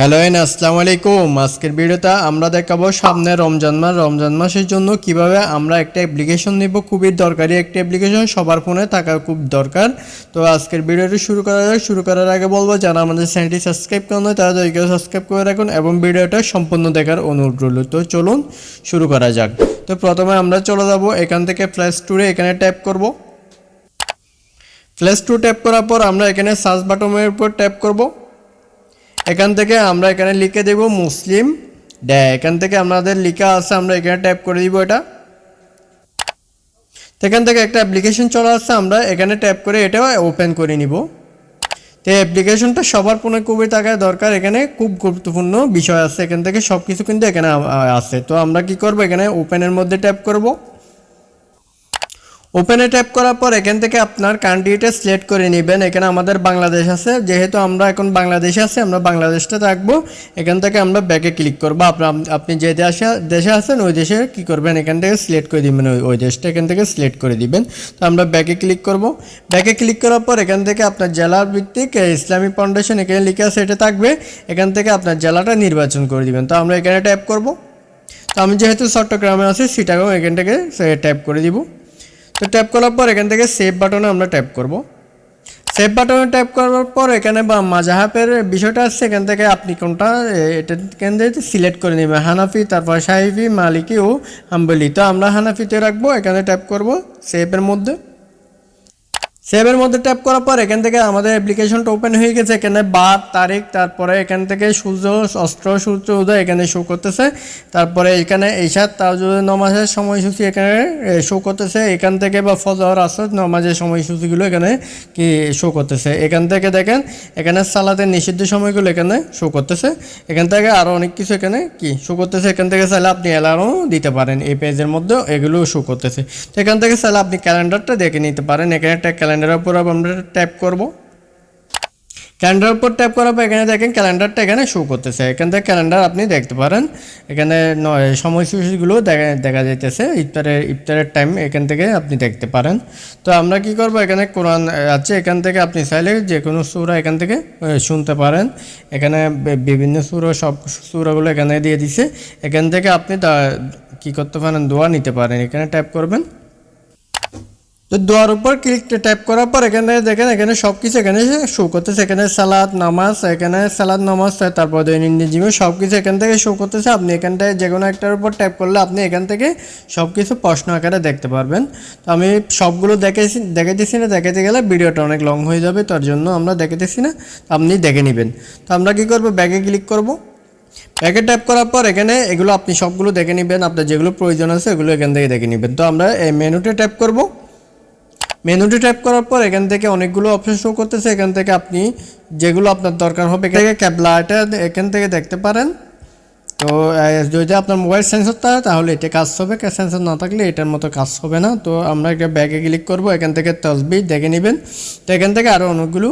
Hello N, আসসালামু আলাইকুম। আজকের ভিডিওতে আমরা দেখাবো সামনে রমজান মাস। রমজান মাসের জন্য কীভাবে আমরা একটা অ্যাপ্লিকেশন নিব, খুবই দরকারি একটা অ্যাপ্লিকেশন সবার ফোনে থাকা খুব দরকার। তো আজকের ভিডিওটি শুরু করা যাক। শুরু করার আগে বলব, যারা আমাদের চ্যানেলটি সাবস্ক্রাইব করেন তারা দয়া করে সাবস্ক্রাইব করে রাখুন এবং ভিডিওটা সম্পূর্ণ দেখার অনুরোধ রইল। তো চলুন শুরু করা যাক। তো প্রথমে আমরা চলে যাব এখান থেকে প্লে স্টোরে এখানে ট্যাপ করব। প্লে স্টোর ট্যাপ করার পর আমরা এখানে সার্চ বাটনের উপর ট্যাপ করব। এখান থেকে আমরা এখানে লিখে দেব মুসলিম। ড্যা এখান থেকে আমাদের লেখা আছে, আমরা এখানে ট্যাপ করে দিব এটা। এখান থেকে একটা অ্যাপ্লিকেশন চলে আসছে, আমরা এখানে ট্যাপ করে এটা ওপেন করে নিব। তো অ্যাপ্লিকেশনটা সবার ফোনে খুবই থাকা দরকার, এখানে খুব গুরুত্বপূর্ণ বিষয় আছে, এখান থেকে সব কিছু কিন্তু এখানে আছে। তো আমরা কি করব, এখানে ওপেনের মধ্যে ট্যাপ করব। ওপেনে ট্যাপ করার পর এখান থেকে আপনার কান্ট্রিটা সিলেক্ট করে নেবেন। এখানে আমাদের বাংলাদেশ আছে। যেহেতু আমরা এখন বাংলাদেশে আছি, আমরা বাংলাদেশটা রাখব। এখান থেকে আমরা ব্যাকে ক্লিক করব। আপনার আপনি যে দেশে দেশে আছেন, ওই দেশে কী করবেন? এখান থেকে সিলেক্ট করে দিবেন। ওই ওই দেশটা এখান থেকে সিলেক্ট করে দিবেন। তো আমরা ব্যাকে ক্লিক করব। ব্যাকে ক্লিক করার পর এখান থেকে আপনার জেলার ভিত্তিক ইসলামিক ফাউন্ডেশন এখানে লিখে আছে, এটা থাকবে। এখান থেকে আপনার জেলাটা নির্বাচন করে দিবেন। তো আমরা এখানে ট্যাপ করব। তো আমি যেহেতু চট্টগ্রামে আছি, সেটাকেও এখান থেকে ট্যাপ করে দিব। তো ট্যাপ করার পর এখান থেকে সেভ বাটনে আমরা ট্যাপ করব। সেভ বাটনে ট্যাপ করার পর এখানে বা মাজাহাবের বিষয়টা আসছে এখান থেকে আপনি কোনটা এটা এখান থেকে সিলেক্ট করে নেবেন। হানাফি, তারপর সাহিফি মালিকি ও আম্বলি তো আমরা হানাফিতে রাখব, এখানে ট্যাপ করব সেভের মধ্যে। সেভের মধ্যে ট্যাপ করার পর এখান থেকে আমাদের অ্যাপ্লিকেশনটা ওপেন হয়ে গেছে। এখানে বার, তারিখ, তারপরে এখান থেকে সূর্য, অস্ত্র, সূর্য, উদয় এখানে শো করতেছে। তারপরে এখানে ঈশাত তাজুদ নমাজের সময়সূচি এখানে শো করতেছে। এখান থেকে বা ফজর, আসর নমাজের সময়সূচিগুলো এখানে কি শো করতেছে। এখান থেকে দেখেন, এখানে সালাতের নিষিদ্ধ সময়গুলো এখানে শো করতেছে। এখান থেকে আরও অনেক কিছু এখানে কি শো করতেছে। এখান থেকে চাইলে আপনি অ্যালার্মও দিতে পারেন। এই পেজের মধ্যে এগুলো শো করতেছে। তো এখান থেকে চাইলে আপনি ক্যালেন্ডারটা দেখে নিতে পারেন। এখানে একটা ক্যালেন্ডারের উপর আমরা ট্যাপ করব। ক্যালেন্ডার উপর ট্যাপ করার পর এখানে দেখেন ক্যালেন্ডারটা এখানে শো করতেছে। এখান থেকে ক্যালেন্ডার আপনি দেখতে পারেন। এখানে সময়সূচিগুলো দেখা দেখা যাইতেছে। ইফতারের ইফতারের টাইম এখান থেকে আপনি দেখতে পারেন। তো আমরা কি করব? এখানে কোরআন আছে। এখান থেকে আপনি চাইলে যে কোনো সুরা এখান থেকে শুনতে পারেন। এখানে বিভিন্ন সুরা, সব সুরাগুলো এখানে দিয়ে দিছে। এখান থেকে আপনি কি করতে পারেন? দোয়া নিতে পারেন। এখানে ট্যাপ করবেন। তো দোয়ার উপর ক্লিক ট্যাপ করার পর এখানে দেখেন, এখানে সব কিছু এখানে শো করতেছে। এখানে সালাদ, নামাজ, এখানে সালাদ, নামাজ, তারপর দৈনন্দিন জীবন সব কিছু এখান থেকে শো করতেছে। আপনি এখানটায় যে কোনো একটার উপর ট্যাপ করলে আপনি এখান থেকে সব কিছু প্রশ্ন আকারে দেখতে পারবেন। তো আমি সবগুলো দেখেছি দেখাইতেছি না। দেখাতে গেলে ভিডিওটা অনেক লং হয়ে যাবে, তার জন্য আমরা দেখাইতেছি না। আপনি দেখে নেবেন। তো আমরা কি করব? ব্যাগে ক্লিক করব। ব্যাগে ট্যাপ করার পর এখানে এগুলো আপনি সবগুলো দেখে নেবেন। আপনার যেগুলো প্রয়োজন আছে, এগুলো এখান থেকে দেখে নেবেন। তো আমরা এই মেনুতে ট্যাপ করব। মেনুতে টাইপ করার পর এখান থেকে অনেকগুলো অপশন শো করতেছে। এখান থেকে আপনি যেগুলো আপনার দরকার হবে, এখান থেকে ক্যাবলা এটা এখান থেকে দেখতে পারেন। তো যদি আপনার মোবাইল সেন্সর থাকে তাহলে এটা কাজ হবে। সেন্সর না থাকলে এটার মতো কাজ হবে না। তো আমরা একটা ব্যাগে ক্লিক করব, এখান থেকে তসবি দেখে নেবেন। তো এখান থেকে আরও অনেকগুলো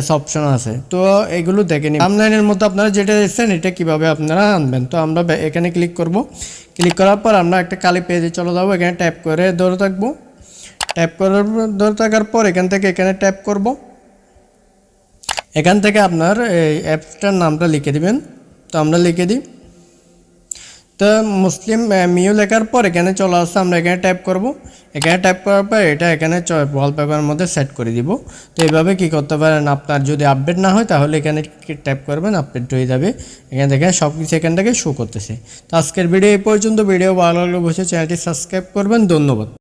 আছে অপশন আছে। তো এগুলো দেখে নিন অনলাইনের মধ্যে আপনারা যেটা এসেছেন এটা কীভাবে আপনারা আনবেন? তো আমরা এখানে ক্লিক করব। ক্লিক করার পর আমরা একটা কালি পেজে চলে যাব। এখানে ট্যাপ করে ধরে থাকব। ট্যাপ করার ধরে থাকার পর এখান থেকে এখানে ট্যাপ করব। এখান থেকে আপনার এই অ্যাপসটার নামটা লিখে দিবেন। তো আমরা লিখে দিই। তো মুসলিম মিউ লেখার পর এখানে চলে আসছে, আমরা এখানে ট্যাপ করব। এখানে ট্যাপ করার পর এটা এখানে ওয়ালপেপারের মধ্যে সেট করে দিব। তো এইভাবে কি করতে পারেন? আপনার যদি আপডেট না হয়, তাহলে এখানে ট্যাপ করবেন? আপডেট হয়ে যাবে। এখানে দেখেন সব কিছু এখান থেকে শো করতেছে। তো আজকের ভিডিও এই পর্যন্ত। ভিডিও ভালো লাগলে বসে চ্যানেলটি সাবস্ক্রাইব করবেন। ধন্যবাদ।